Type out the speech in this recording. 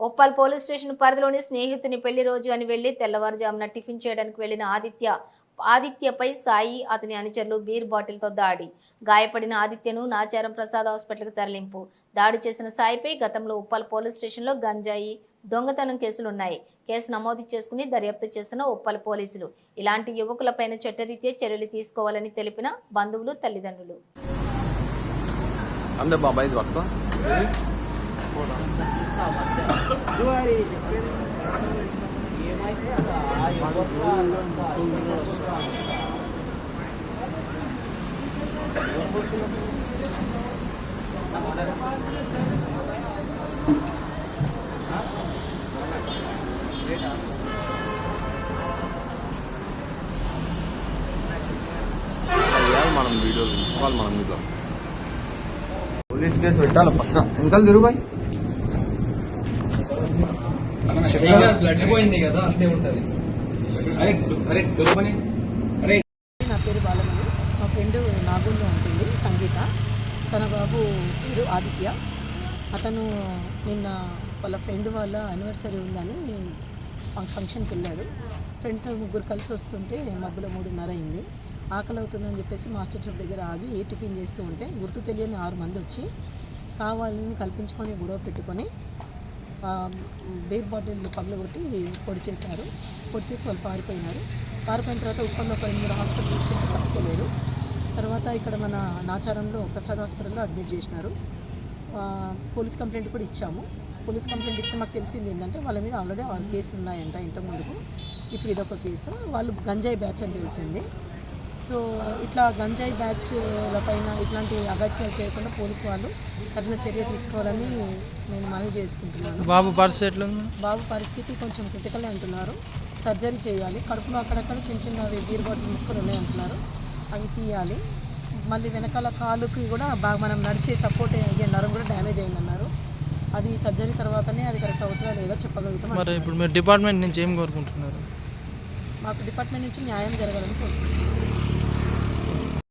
Uppal police station పరిధిలోని స్నేహితుని పెళ్ళి రోజు అని వెళ్ళి తెల్లవారుజామున టిఫిన్ చేయడానికి వెళ్ళిన ఆదిత్య ఆదిత్యపై సాయి అతని అనుచరులు బీర్ బాటిల్తో దాడి. గాయపడిన ఆదిత్యను నాచారం ప్రసాద్ హాస్పిటల్కి తరలింపు. దాడి చేసిన సాయిపై గతంలో ఉప్పల్ పోలీస్ స్టేషన్లో గంజాయి దొంగతనం కేసులున్నాయి. కేసు నమోదు చేసుకుని దర్యాప్తు చేసిన ఉప్పల్ పోలీసులు. ఇలాంటి యువకులపైన చట్టరీత్యా చర్యలు తీసుకోవాలని తెలిపిన బంధువులు తల్లిదండ్రులు. మనం వీడియోలు ఉంచుకోవాలి మనం మీతో పోలీస్ కేసు పెట్టాలి పక్క ఇంకా తిరుగు బాయ్. బ్లడ్ పోయింది కదా అంతే ఉంటది. అరే అరే దొరకని అరే. నా పేరు బాలమణి. మా ఫ్రెండ్ నాగూర్లో ఉంటుంది సంగీత. తన బాబు పేరు ఆదిత్య. అతను నిన్న వాళ్ళ ఫ్రెండ్ వాళ్ళ యానివర్సరీ ఉందని ఫంక్షన్కి వెళ్ళాడు. ఫ్రెండ్స్ ముగ్గురు కలిసి వస్తుంటే మబ్బులో మూడున్నర అయింది. ఆకలి అవుతుందని చెప్పేసి మాస్టర్ చెఫ్ దగ్గర ఆగి టిఫిన్ చేస్తూ ఉంటే గుర్తు తెలియని ఆరు మంది వచ్చి కావాలని కల్పించుకొని గొడవ పెట్టుకొని ఆ, బాటిల్ పగలగొట్టి పొడి చేశారు. పొడి చేసి వాళ్ళు పారిపోయినారు. పారిపోయిన తర్వాత ఉప్పల్లో పది మూడు హాస్పిటల్ తీసుకెళ్ళి పట్టుకోలేరు తర్వాత ఇక్కడ మన నాచారంలో ప్రసాద్ హాస్పిటల్లో అడ్మిట్ చేసినారు. పోలీస్ కంప్లైంట్ కూడా ఇచ్చాము. పోలీస్ కంప్లైంట్ ఇస్తే మాకు తెలిసింది ఏంటంటే వాళ్ళ మీద ఆల్రెడీ ఆరు కేసులు ఉన్నాయంట ఇంతకుముందుకు. ఇప్పుడు ఇదొక కేసు. వాళ్ళు గంజాయి బ్యాచ్ అని తెలిసింది. సో ఇట్లా గంజాయి బ్యాచ్ల పైన ఇట్లాంటి అగత్యాలు చేయకుండా పోలీసు వాళ్ళు కఠిన చర్య తీసుకోవాలని నేను మనవి చేసుకుంటున్నాను. బాబు పరిస్థితి బాబు పరిస్థితి కొంచెం క్రిటికల్ అంటున్నారు. సర్జరీ చేయాలి. కడుపులో అక్కడక్కడ చిన్న చిన్న బీర్ బాటిల్ ముక్కలు ఉన్నాయి అంటున్నారు. అవి తీయాలి. మళ్ళీ వెనకాల కాలుకి కూడా బాగా మనం నడిచే సపోర్ట్ అయ్యే నరం కూడా డ్యామేజ్ అయిందన్నారు. అది సర్జరీ తర్వాతనే అది కరెక్ట్ అవుతుందా లేదా చెప్పగలుగుతాం మరి ఇప్పుడు మీరు డిపార్ట్మెంట్ నుంచి ఏం కోరుకుంటున్నారు? మాకు డిపార్ట్మెంట్ నుంచి న్యాయం జరగాలని కోరుకుంటున్నాం.